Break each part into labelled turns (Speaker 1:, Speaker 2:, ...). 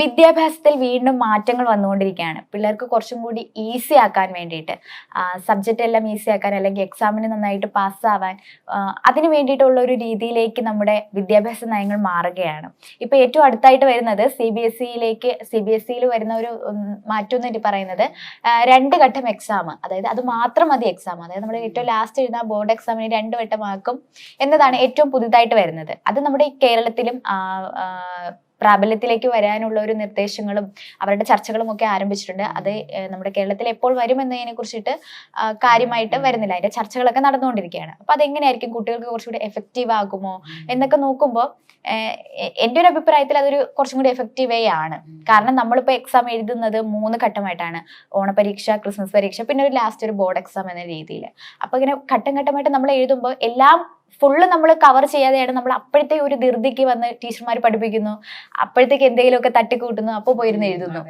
Speaker 1: വിദ്യാഭ്യാസത്തിൽ വീണ്ടും മാറ്റങ്ങൾ വന്നുകൊണ്ടിരിക്കുകയാണ്. പിള്ളേർക്ക് കുറച്ചും കൂടി ഈസി ആക്കാൻ വേണ്ടിയിട്ട് സബ്ജക്റ്റ് എല്ലാം ഈസി ആക്കാൻ അല്ലെങ്കിൽ എക്സാമിന് നന്നായിട്ട് പാസ്സാവാൻ അതിന് വേണ്ടിയിട്ടുള്ള ഒരു രീതിയിലേക്ക് നമ്മുടെ വിദ്യാഭ്യാസ നയങ്ങൾ മാറുകയാണ്. ഇപ്പോൾ ഏറ്റവും അടുത്തായിട്ട് വരുന്നത് സി ബി എസ് സിയിലേക്ക് സി ബി എസ് സിയിൽ വരുന്ന ഒരു മാറ്റം എന്ന് പറയുന്നത് രണ്ട് ഘട്ടം എക്സാം അതായത് അത് മാത്രം മതി എക്സാം അതായത് നമ്മുടെ ഏറ്റവും ലാസ്റ്റ് എഴുതുന്ന ബോർഡ് എക്സാമിന് രണ്ട് വട്ടമാക്കും എന്നതാണ് ഏറ്റവും പുതുതായിട്ട് വരുന്നത്. അത് നമ്മുടെ കേരളത്തിലും പ്രാബല്യത്തിലേക്ക് വരാനുള്ള ഒരു നിർദ്ദേശങ്ങളും അവരുടെ ചർച്ചകളും ഒക്കെ ആരംഭിച്ചിട്ടുണ്ട്. അത് നമ്മുടെ കേരളത്തിൽ എപ്പോൾ വരുമെന്നതിനെ കുറിച്ചിട്ട് ആ, കാര്യമായിട്ട് വരുന്നില്ല. അതിന്റെ ചർച്ചകളൊക്കെ നടന്നുകൊണ്ടിരിക്കുകയാണ്. അപ്പൊ അതെങ്ങനെയായിരിക്കും കുട്ടികൾക്ക് കുറച്ചുകൂടി എഫക്റ്റീവ് ആകുമോ? എന്നൊക്കെ നോക്കുമ്പോൾ എന്റെ ഒരു അഭിപ്രായത്തിൽ അതൊരു കുറച്ചും കൂടി എഫക്റ്റീവേ ആണ്. കാരണം നമ്മളിപ്പോൾ എക്സാം എഴുതുന്നത് മൂന്ന് ഘട്ടമായിട്ടാണ്. ഓണപരീക്ഷ ക്രിസ്മസ് പരീക്ഷ പിന്നെ ഒരു ലാസ്റ്റ് ഒരു ബോർഡ് എക്സാം എന്ന രീതിയിൽ അപ്പൊ ഇങ്ങനെ ഘട്ടം ഘട്ടമായിട്ട് നമ്മൾ എഴുതുമ്പോൾ എല്ലാം ഫുള്ള് നമ്മൾ കവർ ചെയ്യാതെയാണ് നമ്മൾ അപ്പോഴത്തെ ഒരു ധൃതിക്ക് വന്ന് ടീച്ചർമാർ പഠിപ്പിക്കുന്നു. അപ്പോഴത്തേക്ക് എന്തെങ്കിലുമൊക്കെ തട്ടിക്കൂട്ടുന്നു. അപ്പോൾ പോയിരുന്ന് എഴുതുന്നു.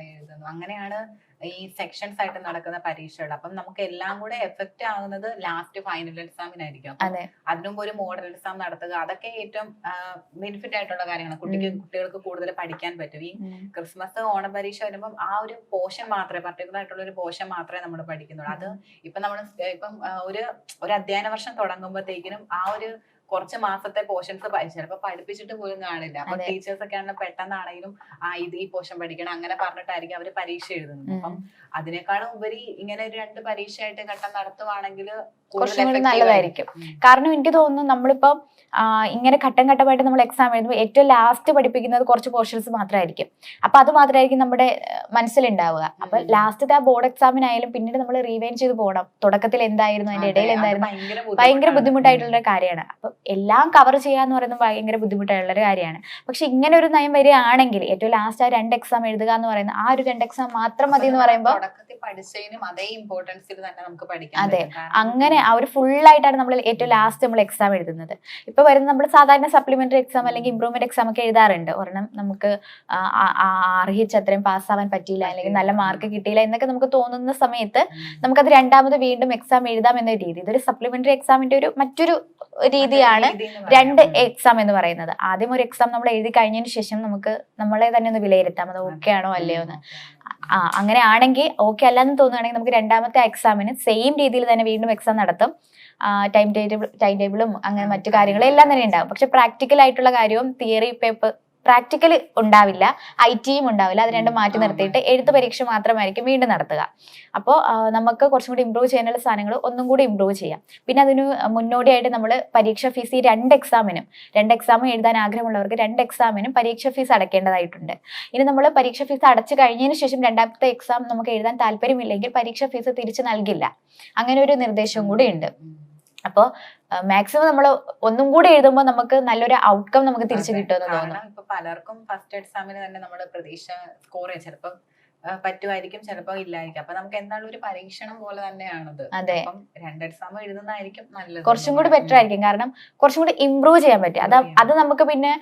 Speaker 2: അങ്ങനെയാണ് ഈ സെക്ഷൻസ് ആയിട്ട് നടക്കുന്ന പരീക്ഷകൾ. അപ്പം നമുക്ക് എല്ലാം കൂടെ എഫക്റ്റ് ആകുന്നത് ലാസ്റ്റ് ഫൈനൽ എക്സാമിനായിരിക്കും അതിനും
Speaker 1: അതെ.
Speaker 2: ഒരു മോഡൽ എക്സാം നടത്തുക. അതൊക്കെ ഏറ്റവും ബെനിഫിറ്റ് ആയിട്ടുള്ള കാര്യങ്ങളാണ്. കുട്ടിക്ക് കുട്ടികൾക്ക് കൂടുതൽ പഠിക്കാൻ പറ്റും. ഈ ക്രിസ്മസ് ഓണ പരീക്ഷ വരുമ്പോൾ ആ ഒരു പോഷൻ മാത്രമേ പർട്ടിക്കുലർ ആയിട്ടുള്ള ഒരു പോഷൻ മാത്രമേ നമ്മൾ പഠിക്കുന്നുള്ളൂ. അത് ഇപ്പൊ നമ്മൾ ഇപ്പം ഒരു ഒരു അധ്യയന വർഷം തുടങ്ങുമ്പോഴത്തേക്കിനും ആ ഒരു കുറച്ച് മാസത്തെ പോർഷൻസ് ചിലപ്പോൾ പഠിപ്പിച്ചിട്ട് പോലും കാണില്ല. അപ്പൊ. ടീച്ചേഴ്സ് ഒക്കെ ആണെങ്കിൽ പെട്ടെന്നാണെങ്കിലും ആ ഇത് ഈ പോർഷൻ പഠിക്കണം. അങ്ങനെ പറഞ്ഞിട്ടായിരിക്കും അവർ പരീക്ഷ എഴുതുന്നത്. അപ്പം അതിനേക്കാളും ഉപരി ഇങ്ങനെ ഒരു രണ്ട് പരീക്ഷയായിട്ട് ഘട്ടം നടത്തുവാണെങ്കിൽ
Speaker 1: കുറച്ചും കൂടി നല്ലതായിരിക്കും. കാരണം എനിക്ക് തോന്നുന്നു നമ്മളിപ്പം ഇങ്ങനെ ഘട്ടം ഘട്ടമായിട്ട് നമ്മൾ എക്സാം എഴുതുമ്പോൾ ഏറ്റവും ലാസ്റ്റ് പഠിപ്പിക്കുന്നത് കുറച്ച് പോർഷൻസ് മാത്രമായിരിക്കും. അപ്പൊ അത് മാത്രമായിരിക്കും നമ്മുടെ മനസ്സിലുണ്ടാവുക. അപ്പൊ
Speaker 2: ലാസ്റ്റ്
Speaker 1: ലാസ്റ്റത്തെ ആ ബോർഡ് എക്സാമിനായാലും പിന്നീട് നമ്മൾ റീവൈൻ ചെയ്ത് പോകണം. തുടക്കത്തിൽ എന്തായിരുന്നു അതിന്റെ ഇടയിൽ എന്തായിരുന്നു? ഭയങ്കര ബുദ്ധിമുട്ടായിട്ടുള്ള ഒരു കാര്യമാണ്. അപ്പൊ എല്ലാം കവർ ചെയ്യാന്ന് പറയുന്നത് ഭയങ്കര ബുദ്ധിമുട്ടായിട്ടുള്ള ഒരു കാര്യമാണ്. പക്ഷെ ഇങ്ങനെ ഒരു നയം വരികയാണെങ്കിൽ ഏറ്റവും ലാസ്റ്റ് ആ രണ്ട് എക്സാം എഴുതുക എന്ന് പറയുന്നത് ആ ഒരു രണ്ട് എക്സാം മാത്രം മതി എന്ന് പറയുമ്പോൾ
Speaker 2: പഠിച്ചതിനും അതേ ഇമ്പോർട്ടൻസിൽ തന്നെ നമുക്ക് പഠിക്കാം
Speaker 1: അതെ. അങ്ങനെ ആ ഒരു ഫുൾ ആയിട്ടാണ് നമ്മൾ ഏറ്റവും ലാസ്റ്റ് നമ്മൾ എക്സാം എഴുതുന്നത്. ഇപ്പൊ വരുന്ന നമ്മൾ സാധാരണ സപ്ലിമെന്ററി എക്സാം അല്ലെങ്കിൽ ഇംപ്രൂവ്മെന്റ് എക്സാം ഒക്കെ എഴുതാറുണ്ട്. ഒരെണ്ണം നമുക്ക് അർഹിച്ച അത്രയും പാസ്സാവാൻ പറ്റിയില്ല. അല്ലെങ്കിൽ നല്ല മാർക്ക് കിട്ടിയില്ല എന്നൊക്കെ നമുക്ക് തോന്നുന്ന സമയത്ത്. നമുക്കത് രണ്ടാമത് വീണ്ടും എക്സാം എഴുതാം എന്ന രീതി. ഇതൊരു സപ്ലിമെന്ററി എക്സാമിന്റെ ഒരു മറ്റൊരു രീതിയാണ്. രണ്ട് എക്സാം എന്ന് പറയുന്നത്. ആദ്യം ഒരു എക്സാം നമ്മൾ എഴുതി കഴിഞ്ഞതിന് ശേഷം നമുക്ക് നമ്മളെ തന്നെ ഒന്ന് വിലയിരുത്താം. അത് ഓക്കെ ആണോ അല്ലയോ എന്ന്. ആ അങ്ങനെയാണെങ്കിൽ ഓക്കെ അല്ലാന്ന് തോന്നുകയാണെങ്കിൽ നമുക്ക് രണ്ടാമത്തെ എക്സാമിന് സെയിം രീതിയിൽ തന്നെ വീണ്ടും എക്സാം നടത്തും. ടൈം ടേബിൾ ടൈം ടേബിളും അങ്ങനെ മറ്റു കാര്യങ്ങളും എല്ലാം തന്നെ ഉണ്ടാകും പക്ഷെ പ്രാക്ടിക്കൽ ആയിട്ടുള്ള കാര്യവും തിയറി പേപ്പർ പ്രാക്ടിക്കൽ ഉണ്ടാവില്ല ഐ ടിയും ഉണ്ടാവില്ല. അത് രണ്ടും മാറ്റി. നിർത്തിയിട്ട് എഴുത്ത് പരീക്ഷ മാത്രമായിരിക്കും വീണ്ടും നടത്തുക. അപ്പോൾ നമുക്ക് കുറച്ചും കൂടി ഇമ്പ്രൂവ് ചെയ്യാനുള്ള സാധനങ്ങൾ ഒന്നും കൂടി ഇമ്പ്രൂവ് ചെയ്യാം. പിന്നെ അതിന് മുന്നോടിയായിട്ട് നമ്മൾ പരീക്ഷ ഫീസ് ഈ രണ്ട് എക്സാമിനും രണ്ട് എക്സാം എഴുതാൻ ആഗ്രഹമുള്ളവർക്ക് രണ്ട് എക്സാമിനും പരീക്ഷ ഫീസ് അടയ്ക്കേണ്ടതായിട്ടുണ്ട് ഇനി നമ്മൾ പരീക്ഷ ഫീസ് അടച്ചു കഴിഞ്ഞതിന് ശേഷം രണ്ടാമത്തെ എക്സാം നമുക്ക് എഴുതാൻ താല്പര്യമില്ലെങ്കിൽ പരീക്ഷ ഫീസ് തിരിച്ചു നൽകില്ല. അങ്ങനെ ഒരു നിർദ്ദേശവും കൂടി ഉണ്ട്. അപ്പോൾ മാക്സിമം നമ്മൾ ഒന്നും കൂടി എഴുതുമ്പോൾ നമുക്ക് നല്ലൊരു ഔട്ട്കം നമുക്ക് തിരിച്ചു. കിട്ടുമെന്ന് തോന്നുന്നു
Speaker 2: ഇപ്പൊ പലർക്കും ഫസ്റ്റ് എക്സാമിന് തന്നെ നമ്മൾ പ്രതീക്ഷ സ്കോർ ചെയ്യാം ചിലപ്പം ആ, പറ്റുമായിരിക്കും ചിലപ്പോ ഇല്ലായിരിക്കും. അപ്പൊ നമുക്ക് എന്താണ് ഒരു പരീക്ഷണം പോലെ തന്നെയാണത്.
Speaker 1: അതെ.
Speaker 2: രണ്ട് എക്സാം എഴുതുന്നതായിരിക്കും നല്ലത്.
Speaker 1: കുറച്ചും കൂടി ബെറ്റർ ആയിരിക്കും. കാരണം കുറച്ചും കൂടി ഇമ്പ്രൂവ് ചെയ്യാൻ പറ്റും. അത് അത് നമുക്ക് പിന്നെ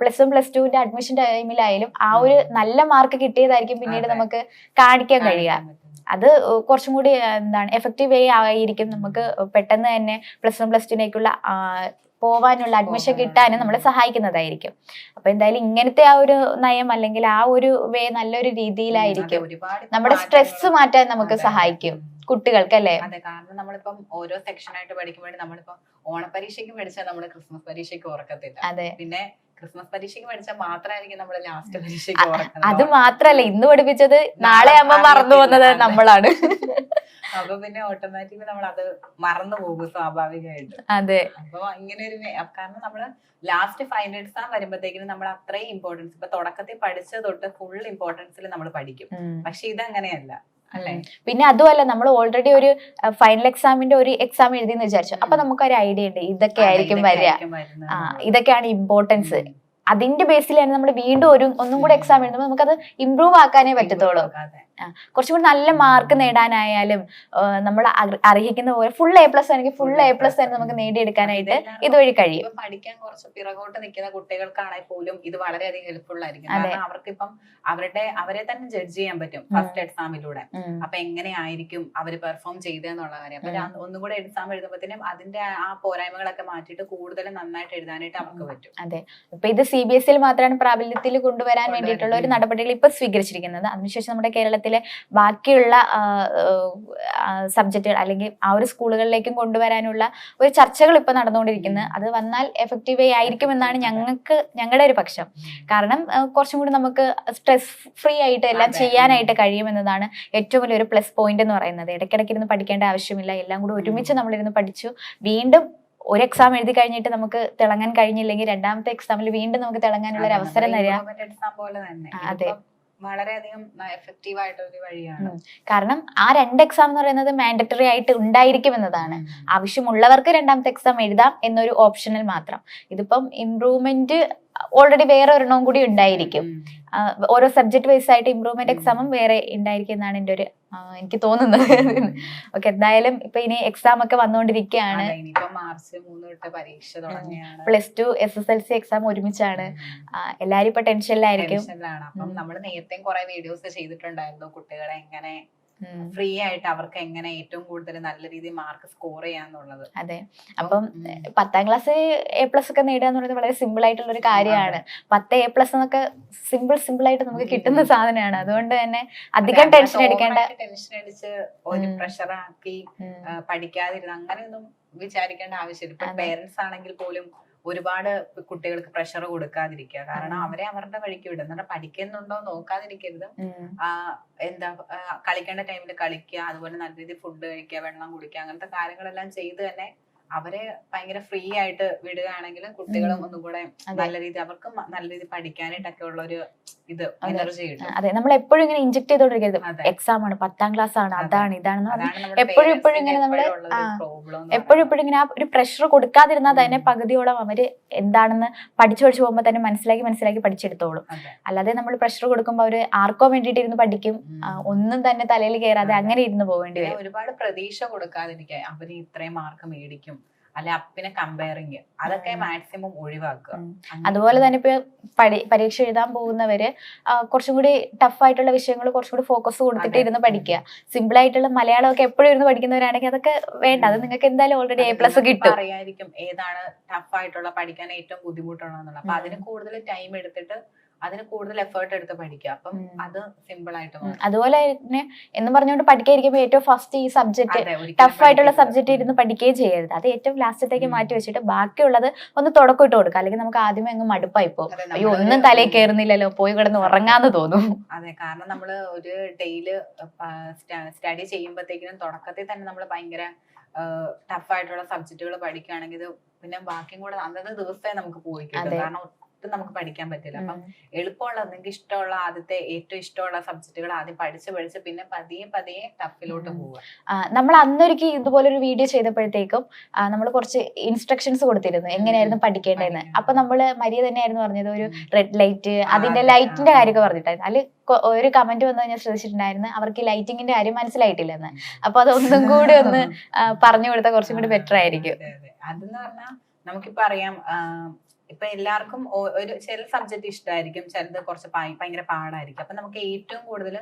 Speaker 1: പ്ലസ് വൺ പ്ലസ് ടുവിന്റെ അഡ്മിഷൻ ടൈമിലായാലും ആ ഒരു നല്ല മാർക്ക് കിട്ടിയതായിരിക്കും പിന്നീട് നമുക്ക് കാണിക്കാൻ കഴിയുക. അത് കുറച്ചും കൂടി എന്താണ് എഫക്റ്റീവ് വേ ആയിരിക്കും നമുക്ക് പെട്ടെന്ന് തന്നെ പ്ലസ് വൺ പ്ലസ് ടുവിനേക്കുള്ള പോവാനുള്ള അഡ്മിഷൻ കിട്ടാനും നമ്മളെ സഹായിക്കുന്നതായിരിക്കും. അപ്പൊ എന്തായാലും ഇങ്ങനത്തെ ആ ഒരു നയം അല്ലെങ്കിൽ ആ ഒരു വേ നല്ലൊരു രീതിയിലായിരിക്കും. നമ്മുടെ സ്ട്രെസ് മാറ്റാൻ നമുക്ക് സഹായിക്കും. കുട്ടികൾക്ക് അല്ലേ
Speaker 2: അതെ കാരണം നമ്മളിപ്പം ഓരോ സെക്ഷൻ ആയിട്ട് പഠിക്കുമ്പോഴും നമ്മളിപ്പം ഓണപരീക്ഷയ്ക്ക് പഠിച്ചാൽ നമ്മൾ ക്രിസ്മസ് പരീക്ഷയ്ക്ക് ഓർക്കത്തില്ല
Speaker 1: അതെ.
Speaker 2: പിന്നെ ക്രിസ്മസ് പരീക്ഷയ്ക്ക് പഠിച്ചാൽ മാത്രമായിരിക്കും നമ്മൾ ലാസ്റ്റ് പരീക്ഷയ്ക്ക് ഓർക്കുന്നത്
Speaker 1: അത് മാത്രല്ല ഇന്ന് പഠിപ്പിച്ചത് നാളെ അമ്മ മറന്നു പോകുന്നത് നമ്മളാണ്.
Speaker 2: അപ്പൊ പിന്നെ ഓട്ടോമാറ്റിക്കലി നമ്മൾ അത് മറന്നു പോകും സ്വാഭാവികമായിട്ട്.
Speaker 1: അതെ.
Speaker 2: അപ്പൊ ഇങ്ങനെ ഒരു കാരണം നമ്മൾ ലാസ്റ്റ് ഫൈനൽ എക്സാം വരുമ്പോഴത്തേക്കിനും നമ്മൾ അത്രയും ഇമ്പോർട്ടൻസ് ഇപ്പൊ തുടക്കത്തിൽ പഠിച്ചത് തൊട്ട് ഫുൾ ഇമ്പോർട്ടൻസിൽ നമ്മൾ പഠിക്കും. പക്ഷെ ഇതങ്ങനെയല്ല.
Speaker 1: പിന്നെ അതുമല്ല നമ്മൾ ഓൾറെഡി ഒരു ഫൈനൽ എക്സാമിന്റെ ഒരു എക്സാം എഴുതി എന്ന് വിചാരിച്ചു. അപ്പൊ
Speaker 2: ഉം.
Speaker 1: നമുക്ക് ഒരു ഐഡിയ ഉണ്ട്. ഇതൊക്കെ ആയിരിക്കും വരിക. ഇതൊക്കെയാണ് ഇമ്പോർട്ടൻസ്. അതിന്റെ ബേസിലാണ് നമ്മൾ വീണ്ടും ഒരു ഒന്നും കൂടെ എക്സാം എഴുതുമ്പോൾ നമുക്കത് ഇമ്പ്രൂവ് ആക്കാനേ പറ്റത്തുള്ളൂ. കുറച്ചും കൂടി നല്ല മാർക്ക് നേടാനായാലും നമ്മൾ അർഹിക്കുന്ന പോലെ ഫുൾ എ പ്ലസ് ആണെങ്കിൽ ഫുൾ എ പ്ലസ് തന്നെ നമുക്ക് നേടിയെടുക്കാനായിട്ട് ഇതുവഴി കഴിയും
Speaker 2: പഠിക്കാൻ കുറച്ച് പിറകോട്ട് നിൽക്കുന്ന കുട്ടികൾക്കാണെങ്കിൽ പോലും ഇത് വളരെയധികം ഹെൽപ്ഫുൾ ആയിരിക്കും. കാരണം അവർക്ക് ഇപ്പം അവരുടെ അവരെ തന്നെ ജഡ്ജ് ചെയ്യാൻ പറ്റും ഫസ്റ്റ് എക്സാമിലൂടെ. അപ്പൊ എങ്ങനെയായിരിക്കും അവർ പെർഫോം ചെയ്തെന്നുള്ള കാര്യം അപ്പൊ
Speaker 1: ഉം.
Speaker 2: ഒന്നും കൂടെ എക്സാം എഴുതുമ്പോഴത്തേനും അതിന്റെ ആ പോരായ്മകളൊക്കെ മാറ്റിയിട്ട് കൂടുതൽ നന്നായിട്ട് എഴുതാനായിട്ട് അവർക്ക് പറ്റും അതെ
Speaker 1: ഇപ്പൊ ഇത് സി ബി എസ് സിയിൽ മാത്രമാണ് പ്രാബല്യത്തിൽ കൊണ്ടുവരാൻ. വേണ്ടിയിട്ടുള്ള ഒരു. നടപടികൾ ഇപ്പൊ സ്വീകരിച്ചിരിക്കുന്നത് അതിനുശേഷം നമ്മുടെ കേരളത്തിലെ ബാക്കിയുള്ള സബ്ജക്റ്റുകൾ അല്ലെങ്കിൽ ആ ഒരു സ്കൂളുകളിലേക്കും കൊണ്ടുവരാനുള്ള ഒരു ചർച്ചകൾ ഇപ്പോൾ നടന്നുകൊണ്ടിരിക്കുന്നത് അത് വന്നാൽ എഫക്റ്റീവ് ആയിരിക്കും. എന്നാണ് ഞങ്ങൾക്ക് ഞങ്ങളുടെ ഒരു പക്ഷം. കാരണം കുറച്ചും കൂടി നമുക്ക് സ്ട്രെസ് ഫ്രീ ആയിട്ട് എല്ലാം. ചെയ്യാനായിട്ട് കഴിയുമെന്നതാണ് ഏറ്റവും വലിയൊരു പ്ലസ് പോയിന്റ് എന്ന് പറയുന്നത്. ഇടയ്ക്കിടയ്ക്ക് ഇരുന്ന് പഠിക്കേണ്ട ആവശ്യമില്ല. എല്ലാം കൂടി ഒരുമിച്ച് നമ്മളിരുന്ന് പഠിച്ചു. വീണ്ടും ഒരു എക്സാം എഴുതി കഴിഞ്ഞിട്ട് നമുക്ക് തിളങ്ങാൻ കഴിഞ്ഞില്ലെങ്കിൽ രണ്ടാമത്തെ എക്സാമിൽ വീണ്ടും നമുക്ക് തിളങ്ങാനുള്ള ഒരു അവസരം തരാം. അതെ.
Speaker 2: വളരെയധികം എഫക്റ്റീവ് ആയിട്ടൊരു വഴിയാണ്.
Speaker 1: കാരണം ആ രണ്ട് എക്സാം എന്ന് പറയുന്നത് മാൻഡറ്ററി ആയിട്ട് ഉണ്ടായിരിക്കും എന്നതാണ്. ആവശ്യമുള്ളവർക്ക് രണ്ടാമത്തെ എക്സാം എഴുതാം എന്നൊരു ഓപ്ഷനിൽ മാത്രം. ഇതിപ്പം ഇംപ്രൂവ്മെന്റ് ഓൾറെഡി വേറെ ഒരെണ്ണവും കൂടി ഉണ്ടായിരിക്കും. ഓരോ സബ്ജക്ട് വൈസ് ആയിട്ട് ഇംപ്രൂവ്മെന്റ് എക്സാമും വേറെ ഉണ്ടായിരിക്കും എന്നാണ് എന്റെ ഒരു എനിക്ക് തോന്നുന്നത് ഓക്കെ എന്തായാലും ഇപ്പൊ ഇനി എക്സാം ഒക്കെ വന്നുകൊണ്ടിരിക്കുകയാണ് plus two S S L C exam ഒരുമിച്ചാണ്. എല്ലാരും ഇപ്പൊ ടെൻഷനിലായിരിക്കും.
Speaker 2: നമ്മൾ നേരത്തെ കുറെ വീഡിയോസ് ചെയ്തിട്ടുണ്ടായിരുന്നു കുട്ടികളെ എങ്ങനെ. ഫ്രീ ആയിട്ട് അവർക്ക് എങ്ങനെ ഏറ്റവും കൂടുതൽ നല്ല രീതിയിൽ മാർക്ക് സ്കോർ ചെയ്യാന്നുള്ളത്.
Speaker 1: അതെ. അപ്പം. പത്താം ക്ലാസ് എ പ്ലസ് ഒക്കെ നേടുക എന്ന് പറയുന്നത് വളരെ സിമ്പിൾ ആയിട്ടുള്ള ഒരു കാര്യമാണ്. പത്ത് എ പ്ലസ് എന്നൊക്കെ സിമ്പിൾ സിമ്പിൾ ആയിട്ട് നമുക്ക് കിട്ടുന്ന സാധനമാണ്. അതുകൊണ്ട് തന്നെ അധികം ടെൻഷൻ
Speaker 2: അടിക്കേണ്ട ടെൻഷൻ അടിച്ച് ഒരു പ്രഷറാക്കി പഠിക്കാതിരുന്ന് അങ്ങനെയൊന്നും വിചാരിക്കേണ്ട ആവശ്യമില്ല. ഇപ്പൊ പേരൻസ് ആണെങ്കിൽ പോലും ഒരുപാട് കുട്ടികൾക്ക് പ്രഷർ കൊടുക്കാതിരിക്കുക. കാരണം അവരെ അവരുടെ വഴിക്ക് വിടും. എന്നിട്ട് പഠിക്കുന്നുണ്ടോ നോക്കാതിരിക്കരുത്. എന്താ കളിക്കേണ്ട ടൈമിൽ കളിക്കുക അതുപോലെ നല്ല രീതിയിൽ ഫുഡ് കഴിക്കുക വെള്ളം കുടിക്കുക അങ്ങനത്തെ കാര്യങ്ങളെല്ലാം ചെയ്ത് തന്നെ അവരെ ഭയങ്കര ഫ്രീ ആയിട്ട് വിടുകയാണെങ്കിൽ കുട്ടികളും
Speaker 1: ഒന്നുകൂടെ
Speaker 2: ഒന്നും കൂടെ നല്ല രീതി അവർക്കും നല്ല രീതി പഠിക്കാനായിട്ടൊക്കെ ഉള്ള ഒരു ഇത്
Speaker 1: അതെ.
Speaker 2: എനർജി
Speaker 1: അതെ നമ്മൾ എപ്പോഴും ഇങ്ങനെ ഇഞ്ചക്ട് ചെയ്തോണ്ടിരിക്കരുത്. എക്സാം ആണ് പത്താം ക്ലാസ് ആണ് അതാണ്
Speaker 2: ഇതാണ്
Speaker 1: എപ്പോഴും എപ്പോഴും ഇങ്ങനെ നമ്മൾ
Speaker 2: എപ്പോഴും
Speaker 1: എപ്പോഴും ഇങ്ങനെ ആ ഒരു പ്രഷർ കൊടുക്കാതിരുന്നാൽ തന്നെ. പകുതിയോളം അവർ എന്താണെന്ന് പഠിച്ചു പഠിച്ചു പോകുമ്പോൾ തന്നെ മനസ്സിലാക്കി മനസ്സിലാക്കി പഠിച്ചെടുത്തോളും. അല്ലാതെ നമ്മൾ പ്രഷർ കൊടുക്കുമ്പോൾ അവർ ആർക്കോ വേണ്ടിയിട്ട് ഇരുന്ന് പഠിക്കും ഒന്നും തന്നെ തലയിൽ കയറാതെ അങ്ങനെ ഇരുന്ന്
Speaker 2: പോകേണ്ടി
Speaker 1: വരും.
Speaker 2: ഒരുപാട് പ്രതീക്ഷ കൊടുക്കാതിരിക്കുക അവർ ഇത്രയും മാർക്ക് മേടിക്കും. അല്ലെ അപ്പിനെ കമ്പയറിങ് അതൊക്കെ മാക്സിമം ഒഴിവാക്കുക.
Speaker 1: അതുപോലെ തന്നെ ഇപ്പൊ പരീക്ഷ എഴുതാൻ പോകുന്നവര് കുറച്ചും കൂടി ടഫ് ആയിട്ടുള്ള വിഷയങ്ങൾ കുറച്ചും കൂടി ഫോക്കസ് കൊടുത്തിട്ട്. ഇരുന്ന് പഠിക്കുക. സിമ്പിൾ ആയിട്ടുള്ള മലയാളം ഒക്കെ എപ്പോഴും ഇരുന്ന് പഠിക്കുന്നവരാണെങ്കിൽ അതൊക്കെ വേണ്ട. അത് നിങ്ങൾക്ക് എന്തായാലും ഓൾറെഡി എ പ്ലസ് കിട്ടും.
Speaker 2: അറിയായിരിക്കും ഏതാണ് ടഫ് ആയിട്ടുള്ള പഠിക്കാൻ ഏറ്റവും ബുദ്ധിമുട്ടുള്ളതെന്നുള്ള അപ്പൊ അതിന് കൂടുതൽ ടൈം എടുത്തിട്ട് അതിന് കൂടുതൽ എഫേർട്ട് എടുത്ത് പഠിക്കുക. അപ്പം അത് സിമ്പിൾ ആയിട്ട്.
Speaker 1: അതുപോലെ തന്നെ എന്ന് പറഞ്ഞുകൊണ്ട് പഠിക്കാതിരിക്കുമ്പോൾ ഏറ്റവും ഫസ്റ്റ് ഈ സബ്ജക്ട് ടഫ് ആയിട്ടുള്ള
Speaker 2: സബ്ജക്റ്റ്
Speaker 1: സബ്ജക്ട് ഇരുന്ന് പഠിക്കുകയും ചെയ്യരുത്. അത് ഏറ്റവും ലാസ്റ്റത്തേക്ക്. മാറ്റി വെച്ചിട്ട് ബാക്കിയുള്ളത് ഒന്ന് തുടക്കം ഇട്ട് കൊടുക്കുക. അല്ലെങ്കിൽ നമുക്ക് ആദ്യമേ അങ്ങ് മടുപ്പായി പോകും. അയ്യോ ഒന്നും തലയിൽ കയറുന്നില്ലല്ലോ പോയി കിടന്ന് ഉറങ്ങാന്ന് തോന്നും.
Speaker 2: അതെ കാരണം നമ്മൾ ഒരു ഡെയിൽ സ്റ്റഡി ചെയ്യുമ്പോഴത്തേക്കിനും തുടക്കത്തിൽ തന്നെ നമ്മൾ ഭയങ്കര ടഫ് ആയിട്ടുള്ള സബ്ജക്റ്റുകൾ പഠിക്കുകയാണെങ്കിൽ ഇത് പിന്നെ ബാക്കിയും കൂടെ അന്നത്തെ ദിവസമേ നമുക്ക് പോയി കാരണം ഒട്ടും നമുക്ക് പഠിക്കാൻ പറ്റില്ല. അപ്പം എളുപ്പമുള്ള നിങ്ങൾക്ക് ഇഷ്ടമുള്ള ആദ്യത്തെ ഏറ്റവും ഇഷ്ടമുള്ള സബ്ജക്റ്റുകൾ ആദ്യം പഠിച്ച് പഠിച്ച് പിന്നെ പതിയെ പതിയെ ടഫിലോട്ട്. പോവുക.
Speaker 1: നമ്മൾ അന്നൊരിക്കൽ ഇതുപോലൊരു വീഡിയോ ചെയ്തപ്പോഴത്തേക്കും നമ്മൾ കുറച്ച് ഇൻസ്ട്രക്ഷൻസ് കൊടുത്തിരുന്നു. എങ്ങനെയായിരുന്നു പഠിക്കേണ്ടതെന്ന്.
Speaker 2: പഠിക്കേണ്ടത്.
Speaker 1: അപ്പൊ നമ്മൾ മരിയ തന്നെയായിരുന്നു പറഞ്ഞത്. ഒരു റെഡ് ലൈറ്റ് അതിന്റെ
Speaker 2: അതെ,
Speaker 1: ലൈറ്റിന്റെ കാര്യമൊക്കെ പറഞ്ഞിട്ടായിരുന്നു. അതിൽ ഒരു കമന്റ് വന്നു ഞാൻ ശ്രദ്ധിച്ചിട്ടുണ്ടായിരുന്നു അവർക്ക് ലൈറ്റിങ്ങിന്റെ കാര്യം മനസ്സിലായിട്ടില്ലെന്ന്. അപ്പൊ അതൊന്നും കൂടി ഒന്ന് പറഞ്ഞു കൊടുത്താൽ കുറച്ചും കൂടി ബെറ്റർ ആയിരിക്കും.
Speaker 2: അതെ, അതെ. അതെന്ന് പറഞ്ഞാൽ നമുക്കിപ്പോ അറിയാം ഇപ്പൊ എല്ലാവർക്കും ഒരു ചില സബ്ജക്ട് ഇഷ്ടമായിരിക്കും ചിലത് കുറച്ച് ഭയ- ഭയങ്കര പാടായിരിക്കും. അപ്പൊ നമുക്ക് ഏറ്റവും കൂടുതൽ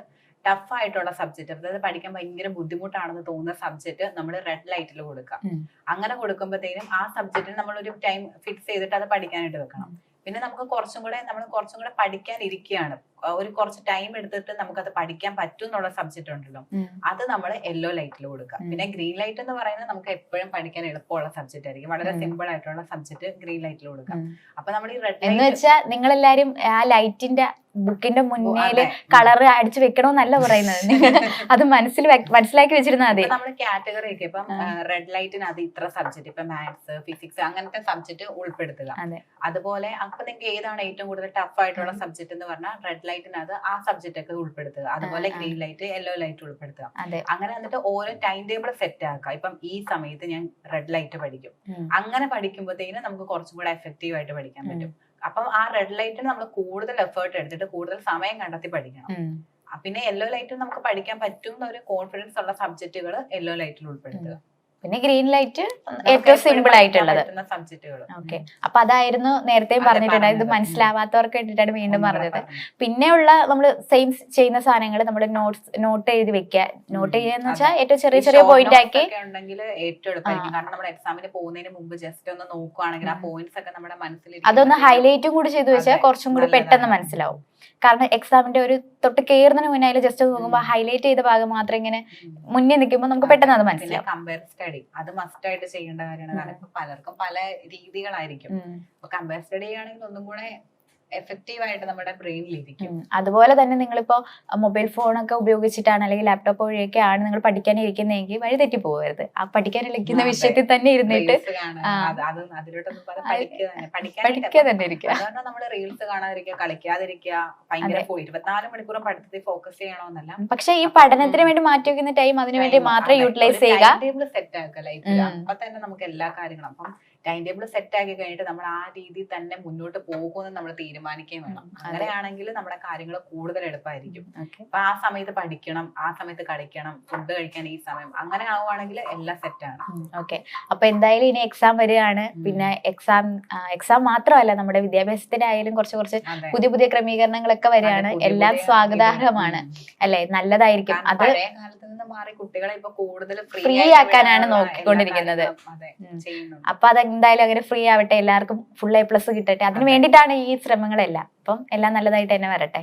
Speaker 2: ടഫ് ആയിട്ടുള്ള സബ്ജക്ട് അതായത് പഠിക്കാൻ ഭയങ്കര ബുദ്ധിമുട്ടാണെന്ന് തോന്നുന്ന സബ്ജക്ട് നമ്മൾ റെഡ് ലൈറ്റിൽ കൊടുക്കാം. അങ്ങനെ കൊടുക്കുമ്പോഴത്തേനും ആ സബ്ജക്റ്റിന് നമ്മൾ ഒരു ടൈം ഫിക്സ് ചെയ്തിട്ട് അത് പഠിക്കാനായിട്ട് വെക്കണം. പിന്നെ നമുക്ക് കുറച്ചും കൂടെ നമ്മൾ കുറച്ചും കൂടെ പഠിക്കാൻ ഇരിക്കുകയാണ് ആ, ഒരു കുറച്ച് ടൈം എടുത്തിട്ട് നമുക്കത് പഠിക്കാൻ പറ്റും എന്നുള്ള സബ്ജക്റ്റ് ഉണ്ടല്ലോ അത് നമ്മൾ യെല്ലോ ലൈറ്റിൽ കൊടുക്കുക. പിന്നെ ഗ്രീൻ ലൈറ്റ് എന്ന് പറയുന്നത് നമുക്ക് എപ്പോഴും പഠിക്കാൻ എളുപ്പമുള്ള സബ്ജക്റ്റ് ആയിരിക്കും. വളരെ സിമ്പിൾ ആയിട്ടുള്ള സബ്ജക്റ്റ് ഗ്രീൻ ലൈറ്റിൽ കൊടുക്കുക. അപ്പൊ നമ്മൾ ഈ റെഡ്
Speaker 1: എന്ന് വെച്ചാൽ നിങ്ങൾ എല്ലാരും ആ ലൈറ്റിന്റെ ബുക്കിന്റെ മുന്നേൽ കളർ അടിച്ചു വെക്കണമെന്നല്ല പറയുന്നത്. നിങ്ങൾ അത് മനസ്സിൽ മനസ്സിലാക്കി വെച്ചിരുന്നാൽ മതി.
Speaker 2: നമ്മുടെ കാറ്റഗറി ഒക്കെ ഇപ്പം. റെഡ് ലൈറ്റിന് അത് ഇത്ര സബ്ജക്ട് ഇപ്പൊ മാത്സ് ഫിസിക്സ് അങ്ങനത്തെ സബ്ജക്ട് ഉൾപ്പെടുത്തുക.
Speaker 1: അതെ.
Speaker 2: അതുപോലെ അപ്പൊ നിങ്ങൾക്ക് ഏതാണ് ഏറ്റവും കൂടുതൽ ടഫ് ആയിട്ടുള്ള സബ്ജക്ട് എന്ന് പറഞ്ഞാൽ റെഡ് ലൈറ്റിനത് ആ സബ്ജക്റ്റ് ഒക്കെ ഉൾപ്പെടുത്തുക. അതുപോലെ. ഗ്രീൻ ലൈറ്റ് യെല്ലോ ലൈറ്റ് ഉൾപ്പെടുത്തുക. അങ്ങനെ എന്നിട്ട് ഓരോ ടൈം ടേബിൾ സെറ്റ് ആക്കുക. ഇപ്പം ഈ സമയത്ത് ഞാൻ റെഡ് ലൈറ്റ് പഠിക്കും. അങ്ങനെ പഠിക്കുമ്പോഴത്തേനും നമുക്ക് കുറച്ചും കൂടെ എഫക്റ്റീവ് ആയിട്ട് പഠിക്കാൻ പറ്റും. അപ്പം ആ റെഡ് ലൈറ്റിന് നമ്മൾ കൂടുതൽ എഫേർട്ട് എടുത്തിട്ട് കൂടുതൽ സമയം കണ്ടെത്തി പഠിക്കണം. പിന്നെ യെല്ലോ ലൈറ്റ് നമുക്ക് പഠിക്കാൻ പറ്റും എന്നൊരു കോൺഫിഡൻസ് ഉള്ള സബ്ജക്റ്റുകൾ യെല്ലോ ലൈറ്റിൽ ഉൾപ്പെടുത്തുക.
Speaker 1: പിന്നെ ഗ്രീൻ ലൈറ്റ് ഏറ്റവും സിമ്പിൾ ആയിട്ടുള്ളത്. ഓക്കെ. അപ്പൊ അതായിരുന്നു നേരത്തെ
Speaker 2: പറഞ്ഞിട്ടുണ്ടായത്
Speaker 1: പറഞ്ഞിട്ടുണ്ട് ഇത്
Speaker 2: പറഞ്ഞത്.
Speaker 1: മനസ്സിലാവാത്തവർക്ക് വേണ്ടിയിട്ടാണ് വീണ്ടും പറഞ്ഞത്. പിന്നെയുള്ള നമ്മൾ സെയിം ചെയ്യുന്ന സാധനങ്ങൾ നമ്മൾ നോട്ട്സ് നോട്ട് എഴുതി വെക്കുക. നോട്ട്
Speaker 2: എഴുതിയെന്ന്.
Speaker 1: വെച്ചാൽ ഏറ്റവും ചെറിയ ചെറിയ പോയിന്റ് ആക്കി
Speaker 2: ഉണ്ടെങ്കിൽ ഏറ്റവും കാരണം നമ്മുടെ എക്സാമിന് പോകുന്നതിന് മുമ്പ് ജസ്റ്റ് ഒന്ന് നോക്കുവാണെങ്കിൽ ആ പോയിന്റ്സ് ഒക്കെ നമ്മുടെ മനസ്സിൽ
Speaker 1: അതൊന്ന് ഹൈലൈറ്റും കൂടി ചെയ്തു വെച്ചാൽ കുറച്ചും കൂടി പെട്ടെന്ന് മനസ്സിലാവും. കാരണം എക്സാമിന്റെ ഒരു തൊട്ട് കയറുന്നതിന് മുന്നേ അതിൽ ജസ്റ്റ് നോക്കുമ്പോൾ ഹൈലൈറ്റ് ചെയ്ത ഭാഗം മാത്രം ഇങ്ങനെ മുന്നേ നിൽക്കുമ്പോൾ നമുക്ക് പെട്ടെന്ന് അത് മനസ്സിലാവും.
Speaker 2: കമ്പയർ സ്റ്റഡി അത് മസ്റ്റ് ആയിട്ട് ചെയ്യേണ്ട കാര്യമാണ്. കാരണം പലർക്കും പല രീതികളായിരിക്കും. കമ്പയർ സ്റ്റഡി ആണെങ്കിൽ ഒന്നും കൂടെ എഫക്റ്റീവ് ആയിട്ട് നമ്മുടെ ബ്രെയിനിൽ ഇരിക്കും.
Speaker 1: അതുപോലെ തന്നെ നിങ്ങളിപ്പോ മൊബൈൽ ഫോണൊക്കെ ഉപയോഗിച്ചിട്ടാണ് അല്ലെങ്കിൽ ലാപ്ടോപ്പ് വഴിയൊക്കെ ആണ് നിങ്ങൾ പഠിക്കാൻ ഇരിക്കുന്നതെങ്കിൽ വഴി തെറ്റി പോകരുത്. ആ പഠിക്കാൻ ഇരിക്കുന്ന വിഷയത്തിൽ തന്നെ ഇരുന്നിട്ട്
Speaker 2: പഠിക്കാൻ
Speaker 1: തന്നെ. ഇരിക്കുക.
Speaker 2: നമ്മൾ റീൽസ് കാണാതിരിക്കുക കളിക്കാതിരിക്കുക ഭയങ്കര ഇരുപത്തിനാല് മണിക്കൂറും പഠിത്തത്തിൽ ഫോക്കസ് ചെയ്യണമെന്നല്ല.
Speaker 1: പക്ഷെ ഈ പഠനത്തിന് വേണ്ടി മാറ്റി വെക്കുന്ന ടൈം അതിനുവേണ്ടി മാത്രം യൂട്ടിലൈസ് ചെയ്യുക.
Speaker 2: സെറ്റ് ആക്കുക ലൈഫിൽ. അപ്പൊ തന്നെ നമുക്ക് എല്ലാ കാര്യങ്ങളും. അപ്പം ടൈം ടേബിൾ സെറ്റ് ആക്കി കഴിഞ്ഞിട്ട് നമ്മൾ ആ രീതിയിൽ തന്നെ മുന്നോട്ട് പോകുമെന്ന് നമ്മൾ തീരുമാനിക്കുകയും വേണം. അങ്ങനെയാണെങ്കിൽ നമ്മുടെ കാര്യങ്ങൾ കൂടുതൽ എളുപ്പമായിരിക്കും. അപ്പൊ ആ സമയത്ത് പഠിക്കണം ആ സമയത്ത് കളിക്കണം ഫുഡ് കഴിക്കാൻ ഈ സമയം അങ്ങനെ ആവുകയാണെങ്കിൽ എല്ലാം സെറ്റ് ആണ്.
Speaker 1: ഓക്കെ. അപ്പൊ എന്തായാലും ഇനി എക്സാം വരികയാണ്. പിന്നെ എക്സാം എക്സാം മാത്രമല്ല നമ്മുടെ വിദ്യാഭ്യാസത്തിന്റെ ആയാലും കുറച്ച്
Speaker 2: കുറച്ച്
Speaker 1: പുതിയ പുതിയ ക്രമീകരണങ്ങളൊക്കെ വരികയാണ്. എല്ലാം സ്വാഗതാർഹമാണ്. അല്ലെ? നല്ലതായിരിക്കും. അത്
Speaker 2: നിന്ന് മാറി കുട്ടികളെ ഇപ്പൊ കൂടുതൽ
Speaker 1: ഫ്രീ ആക്കാനാണ് നോക്കിക്കൊണ്ടിരിക്കുന്നത്. അപ്പൊ അതെന്തായാലും അങ്ങനെ ഫ്രീ ആവട്ടെ എല്ലാവർക്കും ഫുൾ എ പ്ലസ് കിട്ടട്ടെ. അതിന്
Speaker 2: വേണ്ടിട്ടാണ്
Speaker 1: വേണ്ടിയിട്ടാണ് ഈ ശ്രമങ്ങളെല്ലാം. അപ്പം എല്ലാം നല്ലതായിട്ട് തന്നെ വരട്ടെ.